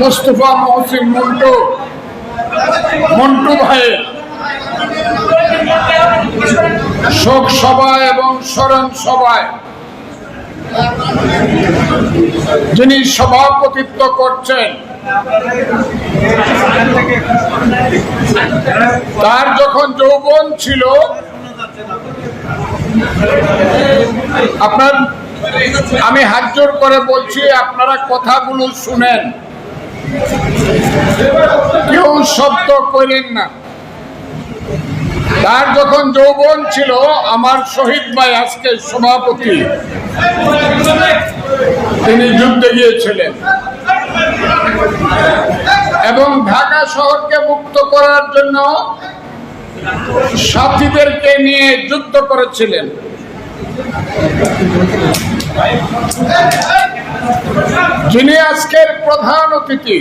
মোস্তফা মহসিন মন্টু মন্টু ভাইয়ের। শোক সভায় এবং স্মরণ সভায় যিনি সভাপতিত্ব করছেন, তার যখন যৌবন ছিল, আপনার আমি হাত জোর করে বলছি, আপনারা কথাগুলো শুনেন। কেউ শব্দ করেন না। তার যখন যৌবন ছিল, আমার শহীদ ভাই আজকে সভাপতি। তিনি যুদ্ধে গিয়েছিলেন। এবং ঢাকা শহরকে মুক্ত করার জন্য সাথীদেরকে নিয়ে যুদ্ধ করেছিলেন। যিনি আজকের প্রধান অতিথি,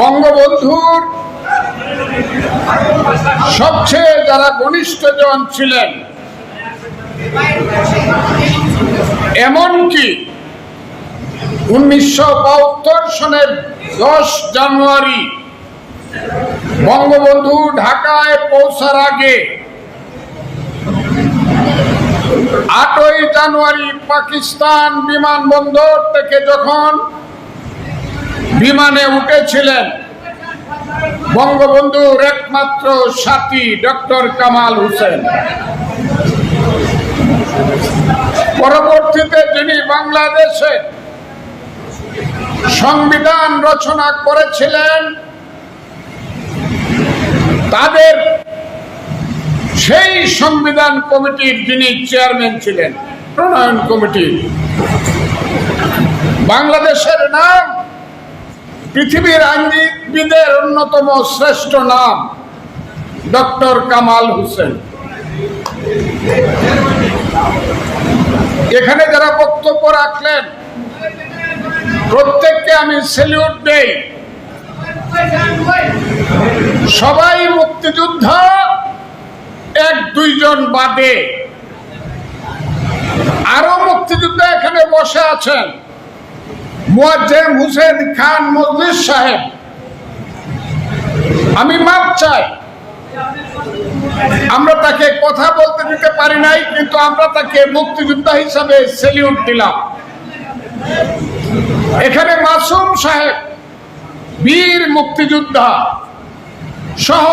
বঙ্গবন্ধুর সবচেয়ে যারা ঘনিষ্ঠ জন ছিলেন, এমনকি উনিশশো বাহাত্তর সনের দশ জানুয়ারি বঙ্গবন্ধু ঢাকায় পৌঁছার আগে আটই জানুয়ারি পাকিস্তান বিমানবন্দর থেকে যখন বিমানে উঠেছিলেন বঙ্গবন্ধুর একমাত্র সাথী ডক্টর কামাল হোসেন। পরবর্তীতে যিনি বাংলাদেশে সংবিধান রচনা করেছিলেন, তাদের সেই সংবিধান কমিটির যিনি চেয়ারম্যান ছিলেন, প্রণয়ন কমিটি। বাংলাদেশের নাম, পৃথিবীর আইনবিদের অন্যতম শ্রেষ্ঠ নাম, ডক্টর কামাল হোসেন। এখানে যারা বক্তব্য রাখলেন, প্রত্যেককে আমি সেলিউট দেই। সবাই মুক্তিযোদ্ধা এক দুইজন বাদে আরও মুক্তিযোদ্ধা এখানে বসে আছেন। মুয়াজ্জেম হুসেন খান মজলিস সাহেব। আমি মাপ চাই। আমরা তাকে কথা বলতে দিতে পারি নাই, কিন্তু আমরা তাকে মুক্তিযোদ্ধা হিসাবে সেলিউট দিলাম। এখানে মাসুম সাহেব, বীর মুক্তিযোদ্ধা সহ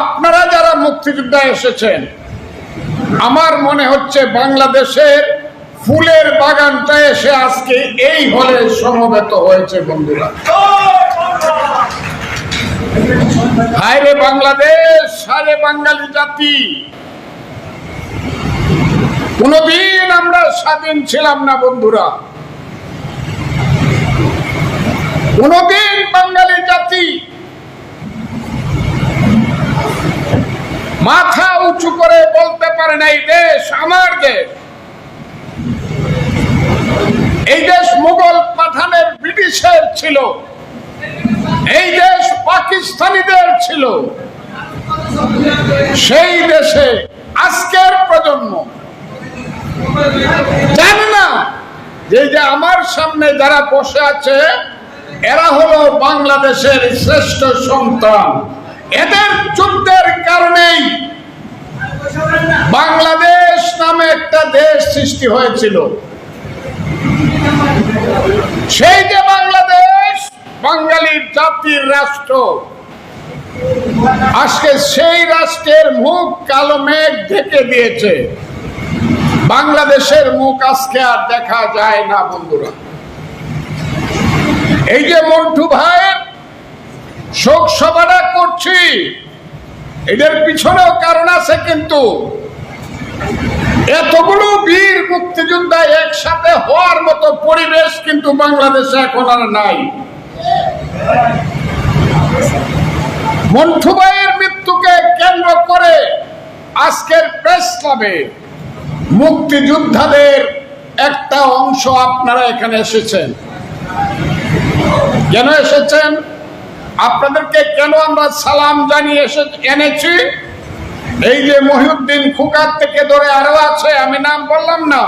আপনারা যারা মুক্তিযোদ্ধা এসেছেন, আমার মনে হচ্ছে বাংলাদেশের ফুলের বাগানটা এসে আজকে এই হলে সমবেত হয়েছে বন্ধুরা। হায়রে বাংলাদেশ সারে বাঙালি জাতি। কোনদিন আমরা স্বাধীন ছিলাম না বন্ধুরা। কোনদিন বাঙালি জাতি মাথা উঁচু করে বলতে পারে না, এই দেশ আমার দেশ। এই দেশ মুঘল পাঠানের ব্রিটিশের ছিল। এই দেশ পাকিস্তানিদের ছিল। সেই দেশে আজকের প্রজন্ম জানে না যে যে আমার সামনে যারা বসে আছে, এরা হলো বাংলাদেশের শ্রেষ্ঠ সন্তান। এদের যুদ্ধের কারণেই বাংলাদেশ নামে একটা দেশ সৃষ্টি হয়েছিল। সেই যে বাংলাদেশ বাঙালির জাতির রাষ্ট্র, আজকে সেই রাষ্ট্রের মুখ কালো মেঘ ঢেকে দিয়েছে। বাংলাদেশের মুখ আজকে আর দেখা যায় না, বন্ধুরা। এই যে মন্টু ভাইয়ের শোক সভাটা করছি। এদের পিছনেও কারণ আছে কিন্তু। এতগুলো বীর মুক্তিযোদ্ধা একসাথে হওয়ার মতো পরিবেশ কিন্তু বাংলাদেশে এখন আর নাই। মন্টু ভাইয়ের মৃত্যুকে কেন্দ্র করে আজকের প্রেস ক্লাবে মুক্তিযোদ্ধাদের একটা অংশ আপনারা এখানে এসেছেন। কেন এসেছেন? আপনাদেরকে কেন আমরা সালাম জানিয়ে এসে এনেছি? এই যে মহিউদ্দিন খুকার থেকে ধরে আরও আছে, আমি নাম বললাম না।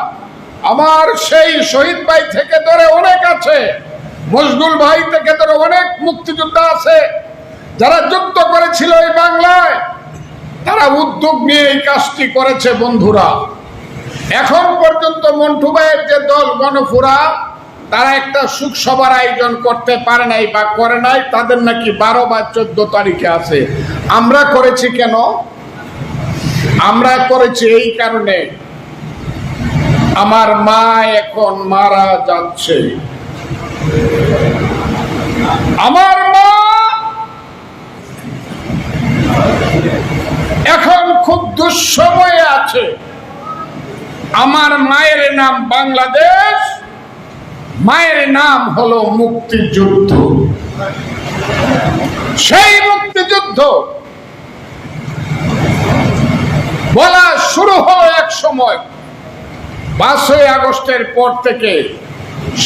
আমার সেই শহীদ ভাই থেকে ধরে অনেক আছে। মজগুল ভাই থেকে ধরে অনেক মুক্তিযোদ্ধা আছে। যারা যুদ্ধ করেছিল এই বাংলায়, তারা উদ্যোগ নিয়ে এই কাজটি করেছে বন্ধুরা। এখন পর্যন্ত মন্টু ভাইয়ের যে দল গণফুরা তারা একটা সুখ সভার আয়োজন করতে পারে নাই বা করে নাই, তাদের নাকি বারো বা চোদ্দ তারিখে আছে। আমরা করেছি কেন? আমরা করেছি এই কারণে। আমার মা এখন মারা যাচ্ছে। আমার মা এখন খুব দুঃসময়ে আছে। আমার মায়ের নাম বাংলাদেশ। মায়ের নাম হলো মুক্তিযুদ্ধ। সেই মুক্তিযুদ্ধ বলা শুরু হলো এক সময়। পাঁচই আগস্টের পর থেকে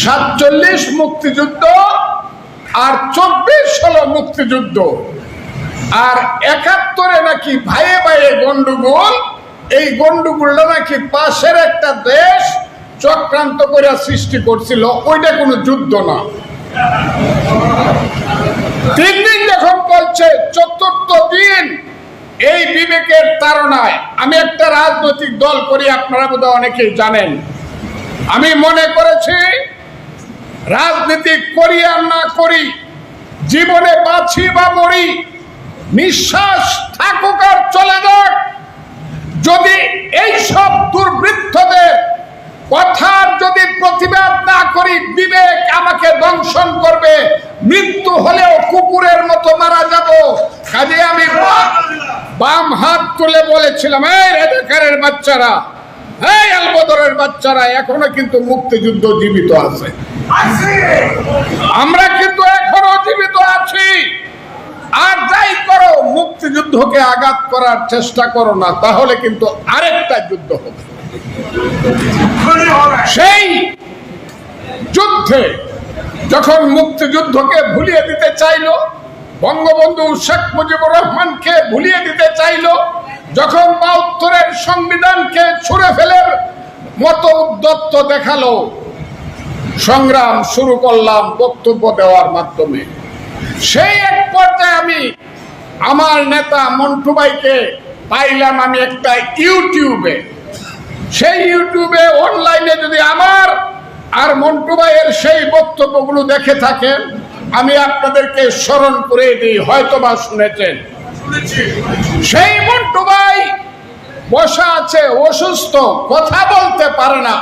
সাতচল্লিশ মুক্তিযুদ্ধ আর চব্বিশ হলো মুক্তিযুদ্ধ। আর একাত্তরে নাকি ভাইয়ে ভাইয়ে গন্ডগোল। এই গন্ডগোলটা নাকি পাশের একটা দেশ চক্রান্ত করে সৃষ্টি করছিল, ওইটা কোনো যুদ্ধ না। তিন দিন যখন বলছে চতুর্থ দিন এই বিবেকের তাড়নায়। আমি একটা রাজনৈতিক দল করি, আপনারা বোধহয় অনেকেই জানেন। আমি মনে করেছি, রাজনীতি করি আর না করি, জীবনে বাঁচি বা মরি, নিঃশ্বাস থাকুক আর চলে যাক। যদি এইসব দুর্বৃত্তদের কথার যদি প্রতিবাদ না করি, বিবেক আমাকে দংশন করবে। মৃত্যু হলেও কুকুরের মতো মারা যাব। কাজে আমি বাম হাত তুলে বলেছিলাম, এই রেজাকারের বাচ্চারা, এই আলবদরের বাচ্চারা, এখনও কিন্তু মুক্তিযুদ্ধ জীবিত আছে। আমরা কিন্তু এখনও জীবিত আছি। আর যাই করো, মুক্তিযুদ্ধকে আঘাত করার চেষ্টা করো না, তাহলে কিন্তু আরেকটা যুদ্ধ হবে। সেই যুদ্ধে যখন মুক্তিযুদ্ধকে ভুলিয়ে দিতে চাইলো, বঙ্গবন্ধু শেখ মুজিবুর রহমানকে ভুলিয়ে দিতে চাইলো, যখন বাহাত্তরের সংবিধানকে ছুঁড়ে ফেলের মতো উদ্যত্ত দেখাল, সংগ্রাম শুরু করলাম বক্তব্য দেওয়ার মাধ্যমে। সেই এক পর্যায়ে আমি আমার নেতা মন্টু ভাইকে পাইলাম আমি একটা ইউটিউবে। সেই ইউটিউবে, অনলাইনে যদি আমার আর মন্টু ভাইয়ের সেই বক্তব্যগুলো দেখে থাকেন, আমি আপনাদেরকে স্মরণ করে দিই হয়তো বা শুনেছেন। সেই মন্টু ভাই বসা আছে, অসুস্থ, কথা বলতে পারে না।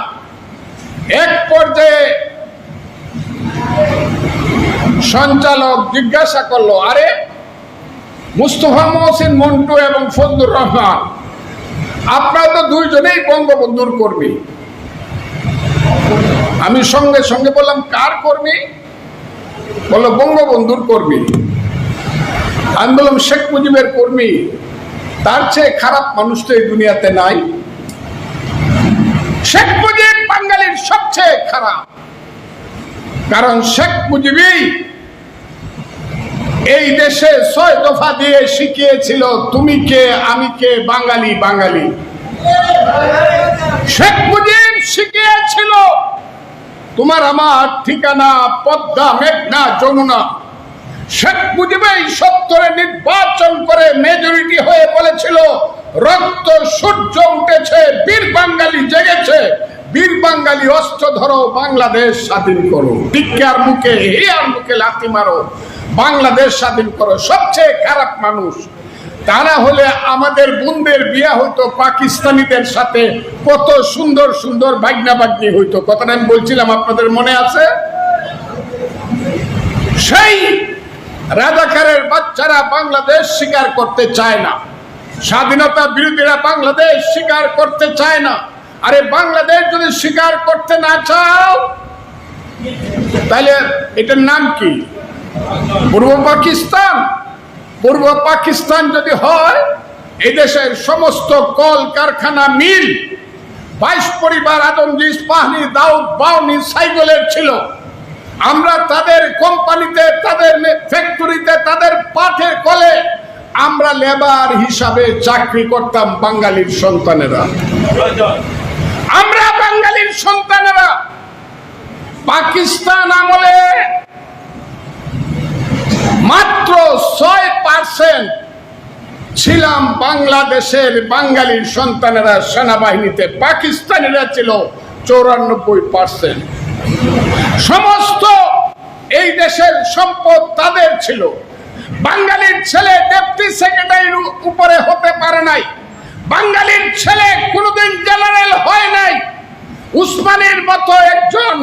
এক পর্যায়ে সঞ্চালক জিজ্ঞাসা করল, আরে, মুস্তফা মহসিন মন্টু এবং ফজলুর রহমান আপনারা তো দুইজনেই বঙ্গবন্ধুর কর্মী। আমি সঙ্গে সঙ্গে বললাম, কার কর্মী? বলল, বঙ্গবন্ধুর কর্মী। আমি বললাম, শেখ মুজিবের কর্মী? তার চেয়ে খারাপ মানুষ তো এই দুনিয়াতে নাই। শেখ মুজিব বাঙালির সবচেয়ে খারাপ। কারণ শেখ মুজিবই এই দেশে ছয় দফা দিয়ে শিখিয়েছিল, তুমি কে, আমি কে, বাঙালি বাঙালি। শেখ মুজিব শিখিয়েছিল, তোমার আমার ঠিকানা পদ্মা, মেঘনা, যমুনা। শেখ মুজিবই সত্তরে নির্বাচন করে মেজরিটি হয়ে বলেছিল, রক্ত, সূর্য উঠেছে, বীর বাঙালি জেগেছে। বীর বাঙালি অস্ত্র ধরো, বাংলাদেশ স্বাধীন করো। ভিক্ষার মুখে, হিয়ার মুখে লাথি মারো। বাংলাদেশ স্বাধীন করো, সবচেয়ে খারাপ মানুষ। তারা হলে আমাদের বোনদের বিয়া হইতো পাকিস্তানিদের সাথে। কত সুন্দর সুন্দর বাগনা বাগনি হইতো। কথাটা আমি বলছিলাম, আপনাদের মনে আছে? সেই রাজাকারের বাচ্চারা বাংলাদেশ স্বীকার করতে চায় না। স্বাধীনতা বিরোধীরা বাংলাদেশ স্বীকার করতে চায় না। আরে বাংলাদেশ যদি স্বীকার করতে না চাও, তাহলে এটার নাম কি? পূর্ব পাকিস্তান? পূর্ব পাকিস্তান যদি হয়, এই দেশের সমস্ত কল কারখানা মিল, বাইশ পরিবার আদমজি পাহনি দাউদ, বাউনি সাইকেলের ছিল। আমরা তাদের কোম্পানিতে, তাদের ফ্যাক্টরিতে, তাদের পাঠের কলে আমরা লেবার হিসাবে চাকরি করতাম বাঙালির সন্তানেরা। আমরা বাঙালির সন্তানেরা পাকিস্তান আমলে মাত্র ছয় পার্সেন্ট ছিলাম বাংলাদেশের বাঙালির সন্তানেরা সেনাবাহিনীতে, পাকিস্তানিরা ছিল চৌরানব্বই পার্সেন্ট সমস্ত এই দেশের সম্পদ তাদের ছিল। বাঙালির ছেলে ডেপুটি সেক্রেটারির উপরে হতে পারে নাই। বাঙালির ছেলে কোনোদিন জেনারেল হয় নাই। উসমানের মতো একজন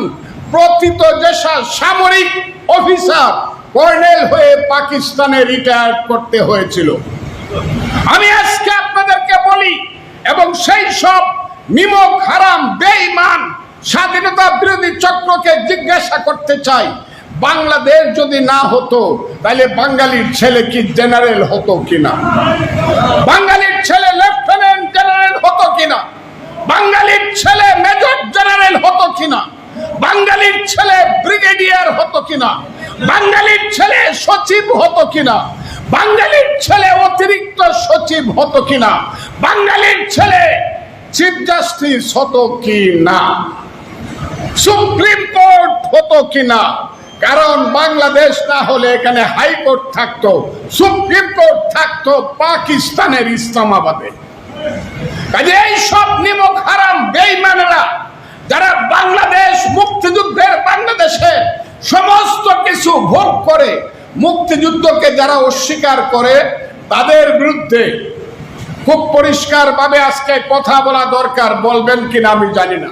প্রকৃত দেশা সামরিক অফিসার কর্নেল হয়ে পাকিস্তানে রিটায়ার করতে হয়েছিল। আমি আজকে আপনাদেরকে বলি, এবং সেই সব নিমক হারাম, বেঈমান, স্বাধীনতা বিরোধী চক্রকে জিজ্ঞাসা করতে চাই। বাংলাদেশ যদি না হতো তাহলে বাঙালির ছেলে কি জেনারেল হতো কিনা? বাঙালির ছেলে লেফটেন্যান্ট জেনারেল হতো কিনা? বাঙালির ছেলে মেজর জেনারেল হতো কিনা? বাঙালির ছেলে ব্রিগেডিয়ার হতো কিনা? বাঙালির ছেলে সচিব হতো কিনা? বাঙালির ছেলে অতিরিক্ত সচিব হতো কিনা? বাঙালির ছেলে চিফ জাস্টিস হতো কি না সুপ্রিম কোর্ট হতো কিনা? কারণ বাংলাদেশ না হলে এখানে হাইকোর্ট থাকতো, সুপ্রিম কোর্ট থাকতো পাকিস্তানের ইসলামাবাদে। কাজে এই সব নিমক হারাম বেইমানেরা যারা বাংলাদেশ মুক্তিযুদ্ধের বাংলাদেশে সমস্ত কিছু ভোগ করে, মুক্তিযুদ্ধকে যারা অস্বীকার করে, তাদের বিরুদ্ধে খুব পরিষ্কার ভাবে আজকে কথা বলা দরকার, বলবেন কিনা আমি জানি না।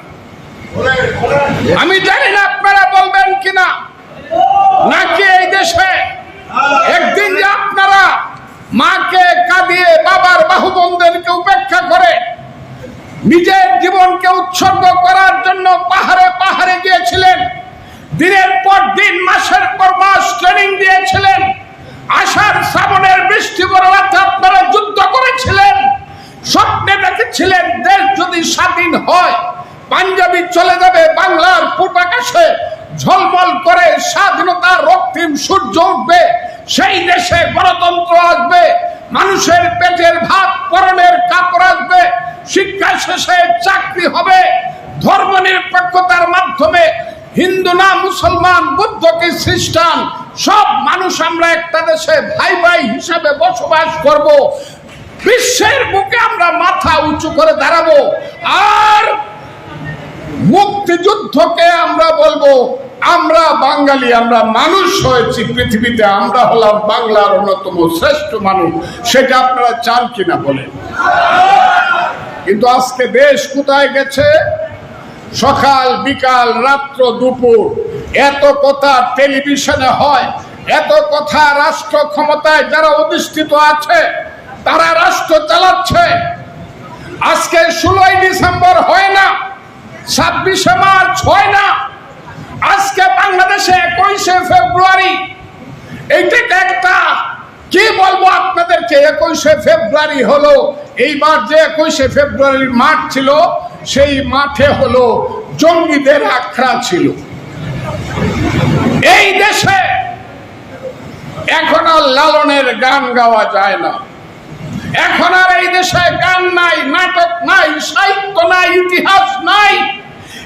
আমি জানি না আপনারা বলবেন কিনা। নাকি এই দেশে? একদিন যে আপনারা মাকে কাঁদিয়ে বাবার বাহুবন্ধনকে উপেক্ষা করে নিজের জীবনকে উৎসর্গ করার জন্য পাহাড়ে পাহাড়ে গিয়েছিলেন, দিনের পর দিন, মাসের পর মাস ট্রেনিং দিয়েছিলেন, আষাঢ় শ্রাবণের বৃষ্টি বরবাতে আপনারা যুদ্ধ করেছিলেন, স্বপ্নে দেখেছিলেন, দেশ যদি স্বাধীন হয়, পাঞ্জাবি চলে যাবে বাংলার পূর্বাকাশে ঝলমল করে স্বাধীনতার রক্তিম সূর্য উঠবে, সেই দেশে গণতন্ত্র আসবে, মানুষের পেটের ভাত পরনের কাপড় আসবে, শিক্ষা শেষে চাকরি হবে, ধর্ম নিরপেক্ষতার মাধ্যমে হিন্দু না মুসলমান, বুদ্ধ কি খ্রিস্টান, সব মানুষ আমরা একটা দেশে ভাই ভাই হিসাবে বসবাস করব। বিশ্বের বুকে আমরা মাথা উঁচু করে দাঁড়াবো। আর মুক্তিযুদ্ধকে আমরা বলব আমরা বাঙালি, আমরা মানুষ হয়েছি পৃথিবীতে, আমরা হলাম বাংলার অন্যতম শ্রেষ্ঠ মানুষ। সেটা আপনারা চান কিনা বলেন। কিন্তু আজকে দেশ কোথায় গেছে? সকাল, বিকাল, রাত্র, দুপুর। এত কথা টেলিভিশনে হয়, এত কথা রাষ্ট্র ক্ষমতায় যারা অধিষ্ঠিত আছে, তারা রাষ্ট্র চালাচ্ছে। আজকে ষোলোই ডিসেম্বর হয় না, ছাব্বিশে মার্চ হয় না আজকে বাংলাদেশে একুশে ফেব্রুয়ারি। এইটা একটা, কি বলব আপনাদেরকে, একুশে ফেব্রুয়ারি হলো এইবার যে একুশে ফেব্রুয়ারির মাঠ ছিল, সেই মাঠে হলো জঙ্গিদের আখড়া ছিল। এই দেশে এখন আর লালনের গান গাওয়া যায় না। এখন আর এই দেশে গান নাই, নাটক নাই, সাহিত্য নাই, ইতিহাস নাই।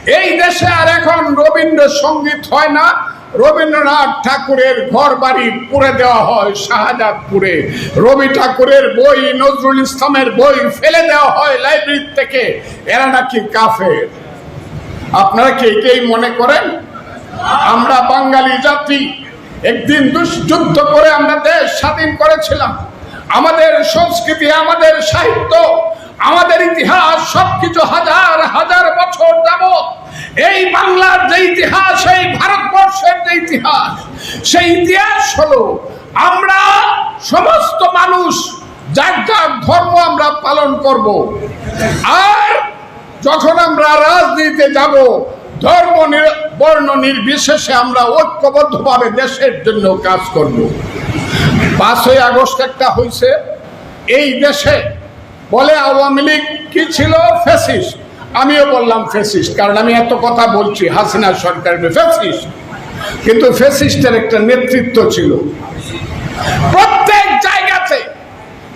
এই দেশে আর এখন রবীন্দ্র সংগীত হয় না। রবীন্দ্রনাথ ঠাকুরের ঘর বাড়ি পুড়ে দেওয়া হয় শাহজাদপুরে। রবি ঠাকুরের বই, নজরুল ইসলামের বই ফেলে দেওয়া হয় লাইব্রেরি থেকে। এরা নাকি কাফের। আপনারা কি এটাই মনে করেন? আমরা বাঙালি জাতি। একদিন দুষ- যুদ্ধ করে আমরা দেশ স্বাধীন করেছিলাম। আমাদের সংস্কৃতি, আমাদের সাহিত্য আমাদের ইতিহাস সবকিছু হাজার হাজার বছর যাবত এই বাংলার যে ইতিহাস, এই ভারতবর্ষের যে ইতিহাস, সেই ইতিহাস হলো আমরা সমস্ত মানুষ, যার যার ধর্ম আমরা পালন করব। আর যখন আমরা রাজনীতিতে যাব, ধর্ম বর্ণ নির্বিশেষে আমরা ঐক্যবদ্ধভাবে দেশের জন্য কাজ করব। পাঁচই আগস্ট একটা হয়েছে এই দেশে বলে আওয়ামী লীগ কি ছিল? ফেসিস্ট আমিও বললাম ফেসিস্ট কারণ আমি এত কথা বলছি, হাসিনা সরকারের ফেসিস্ট কিন্তু ফেসিস্টের একটা নেতৃত্ব ছিল। প্রত্যেক জায়গাতে,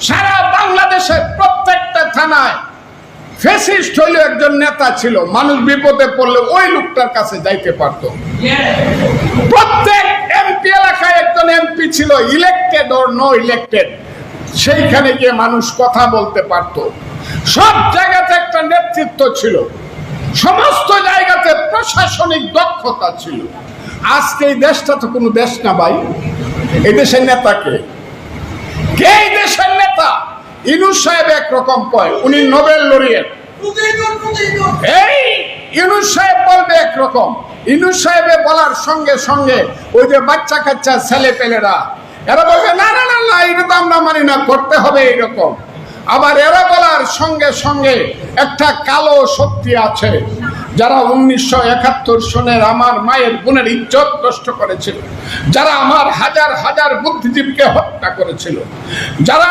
সারা বাংলাদেশের প্রত্যেকটা থানায় ফেসিস্ট হইলে একজন নেতা ছিল। মানুষ বিপদে পড়লে ওই লোকটার কাছে যাইতে পারতো। প্রত্যেক এমপি এলাকায় একজন এমপি ছিল ইলেক্টেড ওর নো ইলেক্টেড সেইখানে গিয়ে মানুষ কথা বলতে পারত। সব জায়গাতে একটা নেতৃত্ব ছিল। সমস্ত জায়গাতে প্রশাসনিক দক্ষতা ছিল। আজকে এই দেশটা তো কোনো দেশ না ভাই। এই দেশের নেতাকে কে? এই দেশের নেতা? ইনুস সাহেব একরকম কয়, উনি নোবেল লরিয়েট। এই ইউনুস সাহেব বলবে একরকম। ইউনুস সাহেবে বলার সঙ্গে সঙ্গে ওই যে বাচ্চা কাচ্চা ছেলে পেলেরা এরা বলবে না না না না, এটা তো আমরা মানি না, করতে হবে এইরকম। আবার এরা বলার সঙ্গে সঙ্গে একটা কালো শক্তি আছে, যারা উনিশশো একাত্তর সনের আমার মায়ের বোনের ইজ্জত নষ্ট করেছিল, যারা আমার হাজার হাজার বুদ্ধিজীবীকে হত্যা করেছিল, যারা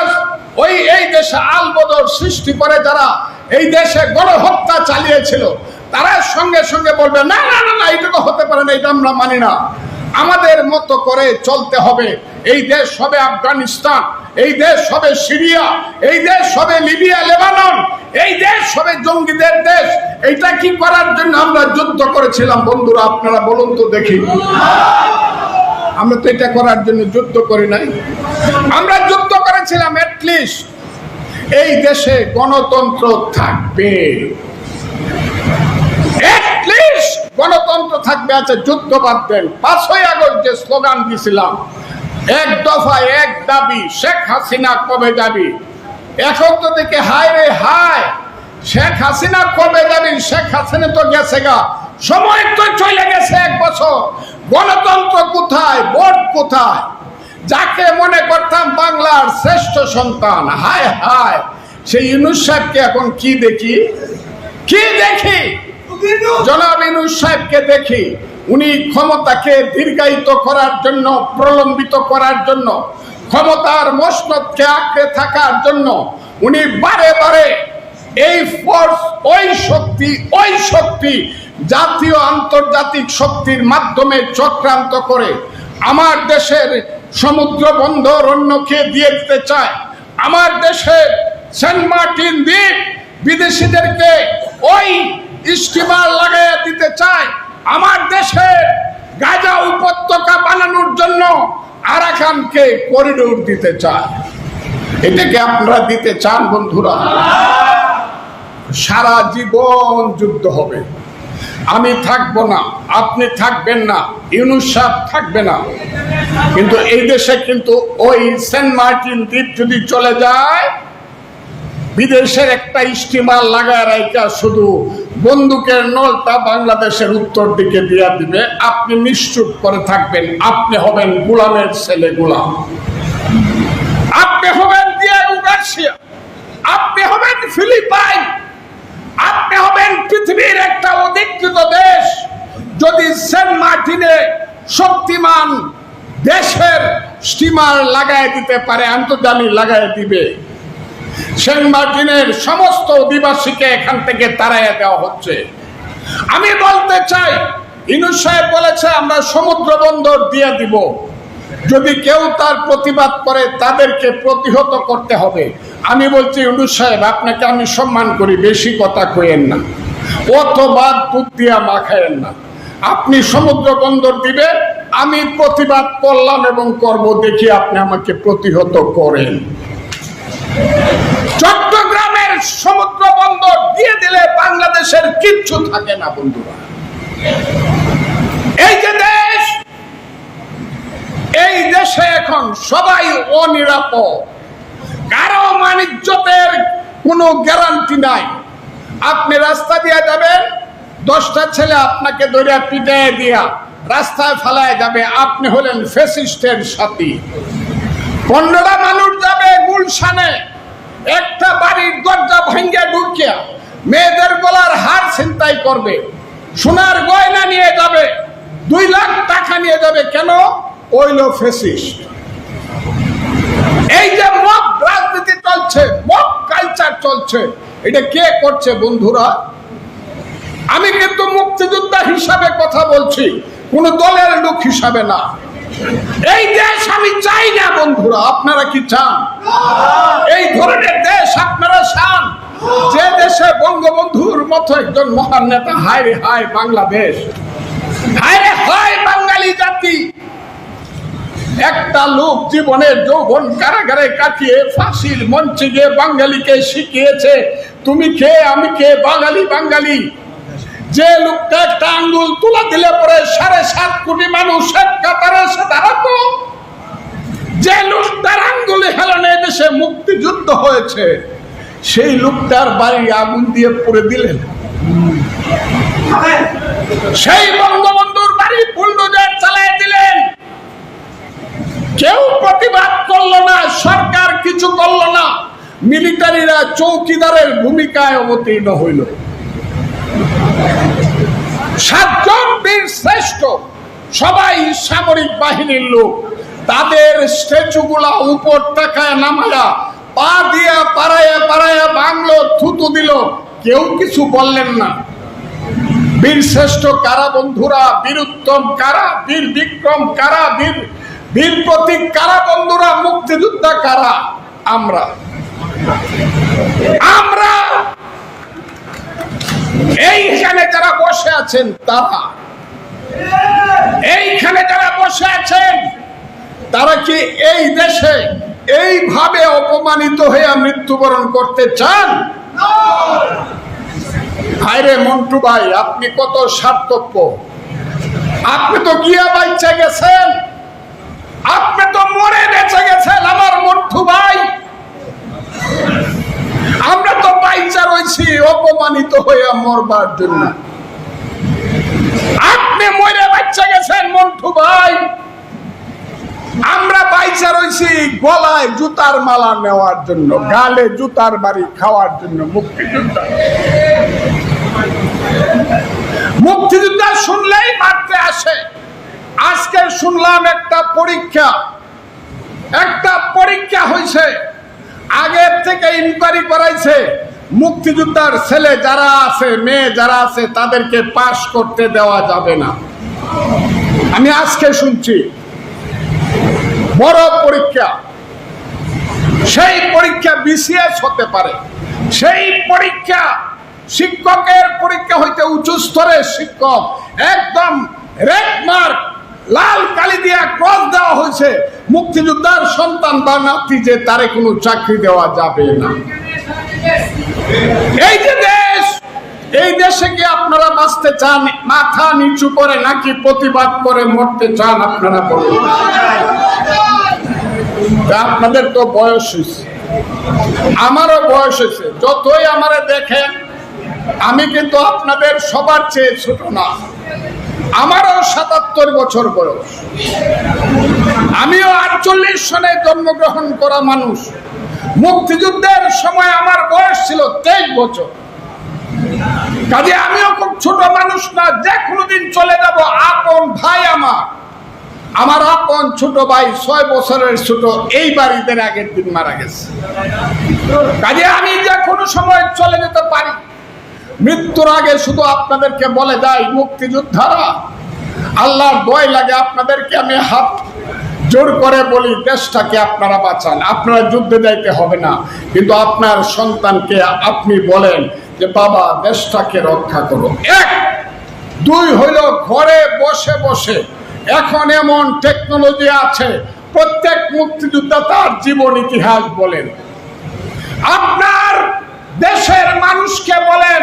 ওই, এই দেশে আলবদর সৃষ্টি করে যারা এই দেশে গণহত্যা চালিয়েছিল, তারা সঙ্গে সঙ্গে বলবে, না না না না হতে পারে না, এটা আমরা মানি না। আমাদের মতো করে চলতে হবে। এই দেশ হবে আফগানিস্তান, এই দেশ হবে সিরিয়া, এই দেশ হবে লিবিয়া, লেবানন, এই দেশ হবে জঙ্গিদের দেশ। এইটা কি করার জন্য আমরা যুদ্ধ করেছিলাম? বন্ধুরা, আপনারা বলুন তো দেখি। আমরা তো এটা করার জন্য যুদ্ধ করি নাই। আমরা যুদ্ধ করেছিলাম লিস্ট এই দেশে গণতন্ত্র থাকবে। গণতন্ত্র থাকবে। আচ্ছা যুদ্ধ বাদ পাঁচই আগস্ট যে স্লোগান দিয়েছিলাম এক দফা এক দাবি শেখ হাসিনা কবে যাবি এখন তো দেখে হায় রে হায় শেখ হাসিনা কবে যাবি শেখ হাসিনা তো গেছে গা। সময় তো চলে গেছে এক বছর। গণতন্ত্র কোথায়? ভোট কোথায়? যাকে মনে করতাম বাংলার শ্রেষ্ঠ সন্তান হায় হায় সেই ইউনুস সাহেবকে এখন কি দেখি? কি দেখি? জনাব ইনুস সাহেবকে দেখি। উনি ক্ষমতাকে দীর্ঘায়িত করার জন্য, প্রলম্বিত করার জন্য, ক্ষমতার মসনদকে আঁকড়ে থাকার জন্য উনি বারে বারে এই ফোর্স ওই শক্তি ওই শক্তি জাতীয় আন্তর্জাতিক শক্তির মাধ্যমে চক্রান্ত করে আমার দেশের সমুদ্র বন্দর অন্যকে দিয়ে দিতে চায়। আমার দেশের সেন্ট মার্টিন দ্বীপ বিদেশিদেরকে ওই স্টিমার লাগাইয়া দিতে চায়। আমার দেশে গাজা উপত্যকা বানানোর জন্য আরাকানকে করিডোর দিতে চায়। এটাকে আপনারা দিতে চান, বন্ধুরা? সারা জীবন যুদ্ধ হবে। আমি থাকব না, আপনি থাকবেন না, ইউনুস সাহেব থাকবে না। কিন্তু এই দেশে কিন্তু ওই সেন্ট মার্টিন দ্বীপ যদি চলে যায় বিদেশের একটা স্টিমার লাগায় রাইকা শুধু বন্দুকের নলটা বাংলাদেশের উত্তর দিকে দিয়া দিবে। আপনি নিশ্চুপ করে থাকবেন। আপনি হবেন গোলামের ছেলে গোলাম। আপনি হবেন দিয়াগো গার্সিয়া আপনি হবেন ফিলিপাইন। আপনি হবেন পৃথিবীর একটা অধিকৃত দেশ। যদি সেন্ট মার্টিনে শক্তিমান দেশের স্টিমার লাগায় দিতে পারে, আন্তর্জাতিক লাগায় দিবে সেন্ট মার্টিনের সমস্ত অধিবাসীকে এখান থেকে তাড়াইয়া দেওয়া হচ্ছে। আমি বলতে চাই, ইনুস সাহেব বলেছে, আমরা সমুদ্র বন্দর দিয়ে দিব। যদি কেউ তার প্রতিবাদ করে, তাদেরকে প্রতিহত করতে হবে। আমি বলছি, ইনুস সাহেব, আপনাকে আমি সম্মান করি, বেশি কথা কইেন না। অথবা দুধ দিয়া মাখায়েন না। আপনি সমুদ্র বন্দর দিবে আমি প্রতিবাদ করলাম এবং করব, দেখি আপনি আমাকে প্রতিহত করেন। চট্টগ্রামের সমুদ্র বন্দর দিয়ে দিলে বাংলাদেশের কিচ্ছু থাকে না, বন্ধুরা। এই যে দেশ, এই দেশে এখন সবাই অনিরাপদ। কারও বাণিজ্যতের কোনো গ্যারান্টি নাই। আপনি রাস্তা দিয়ে যাবেন, দশটা ছেলে আপনাকে দরিয়া পিটায় দিয়া রাস্তায় ফেলায় যাবে। আপনি হলেন ফেসিস্টের সাথী। পনেরোটা মানুষ যাবে গুলশানে। একটা বাড়ির দরজা ভাঙ্গিয়া ঢুকিয়া মেয়েদের গলার হার ছিনতাই করবে। সোনার গয়না নিয়ে যাবে। দুই লাখ টাকা নিয়ে যাবে। কেন? ওইল ফেসিস্ট এই যে মব রাজনীতি চলছে, মব কালচার চলছে, এটা কে করছে বন্ধুরা? আমি কিন্তু মুক্তিযোদ্ধা হিসাবে কথা বলছি, কোন দলের লোক হিসাবে না। এই দেশ আমি চাই না, বন্ধুরা। আপনারা কি চান? এই ধরনের দেশ আপনারা চান? যে দেশে বঙ্গবন্ধুর মতো একজন মহান নেতা, হায় রে হায়, বাংলাদেশ। হায় রে হায়, বাঙালি জাতি। একটা লোক জীবনের যৌবন কারাগারে কাটিয়ে ফাঁসির মঞ্চে গিয়ে বাঙালিকে শিখিয়েছে, তুমি কে? আমি কে? বাঙালি বাঙালি। যে লোকটা একটা আঙ্গুল তুলা দিলে পরে সাড়ে সাত কোটি মানুষ এক কাতারে যে লোকটার আঙ্গুলে হেলানে দেশে মুক্তিযুদ্ধ হয়েছে, সেই লোকটার বাড়ি আগুন দিয়ে পুড়ে দিলেন। সেই বঙ্গবন্ধুর বাড়ি বুলডোজার চালায় দিলেন। কেউ প্রতিবাদ করল না, সরকার কিছু করল না, মিলিটারিরা চৌকিদারের ভূমিকায় অবতীর্ণ হইল। সাতজন বীর শ্রেষ্ঠ, সবাই সামরিক বাহিনীর লোক। তাদের স্ট্যাচুগুলা উপর টাকায় নামায়া, পা দিয়া পাড়ায়া পাড়ায়া বাংলো থুতু দিল। কেউ কিছু বললেন না। বীর শ্রেষ্ঠ কারা বন্ধুরা? বীর উত্তম কারা? বীর বিক্রম কারা? বীর বীর প্রতীক কারা বন্ধুরা? মুক্তিযোদ্ধা কারা? আমরা। আমরা এইখানে যারা বসে আছেন, তারা। এইখানে যারা বসে আছেন, তারা কি এই দেশে এইভাবে অপমানিত হয়ে মৃত্যুবরণ করতে চান? ভাইরে মন্টু ভাই, আপনি কত সার্থক্য আপনি তো গিয়া বাচ্চা গেছেন। আপনি তো মরে বেঁচে গেছেন, আমার মন্টু ভাই। আমরা তো বাইচা রয়েছি অপমানিত হয়ে মরবার জন্য। আপনি মরে বাচ্চা গেছেন, মন্টু ভাই। আমরা বাইচা রয়েছি গলায় জুতার মালা নেওয়ার জন্য, গালে জুতার বাড়ি খাওয়ার জন্য, মুক্তিযোদ্ধা। মুক্তিযোদ্ধা শুনলেই মারতে আসে। আজকে শুনলাম একটা পরীক্ষা। একটা পরীক্ষা হয়েছে। আগের থেকে ইনকোয়ারি করাইছে, মুক্তিযোদ্ধার ছেলে যারা আছে, মেয়ে যারা আছে, তাদেরকে পাশ করতে দেওয়া যাবে না। আমি আজকে শুনছি, বড় পরীক্ষা। সেই পরীক্ষা বিসিএস হতে পারে। সেই পরীক্ষা শিক্ষকের পরীক্ষা হইতে উঁচু স্তরের শিক্ষক, একদম রেড মার্ক লাল কালি দিয়া ক্রস দেওয়া হয়েছে। মুক্তিযোদ্ধার সন্তান বা নাতি যে তারে কোনো চাকরি দেওয়া যাবে না। এই যে দেশ, এই দেশে কি আপনারা বাঁচতে চান? মাথা নিচু করে নাকি প্রতিবাদ করে মরতে চান আপনারা বলুন। আপনাদের তো বয়স হয়েছে। আমারও বয়স হয়েছে। যতই আমারে দেখেন, আমি কিন্তু আপনাদের সবার চেয়ে ছোট না। আমারও সাতাত্তর বছর বয়স। আমিও আটচল্লিশ সনে জন্মগ্রহণ করা মানুষ। মুক্তিযুদ্ধের সময় আমার বয়স ছিল তেইশ বছর। কাজে আমিও খুব ছোট মানুষ না, যে কোনোদিন চলে যাব আপন ভাই আমার। আমার আপন ছোট ভাই ছয় বছরের ছোট, এই বাড়িতে আগের দিন মারা গেছে। কাজে আমি যে কোনো সময় চলে যেতে পারি। মৃত্যুর আগে শুধু আপনাদেরকে বলে যাই মুক্তিযোদ্ধারা, আল্লাহর দয় লাগে আপনাদেরকে, আমি হাত জোর করে বলি, দেশটাকে আপনারা বাঁচান। আপনারা যুদ্ধে যাইতে হবে না। কিন্তু আপনার সন্তানকে আপনি বলেন যে, বাবা, দেশটাকে রক্ষা করো। এক, দুই হইল ঘরে বসে বসে। এখন এমন টেকনোলজি আছে, প্রত্যেক মুক্তিযোদ্ধা তার জীবন ইতিহাস বলেন। আপনার দেশের মানুষকে বলেন,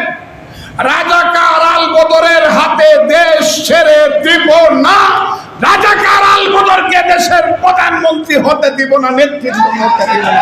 রাজাকার আল বদরের হাতে দেশ ছেড়ে দিব না। রাজাকার আল বদরকে দেশের প্রধানমন্ত্রী হতে দিব না, নেতৃত্ব হতে দিব না।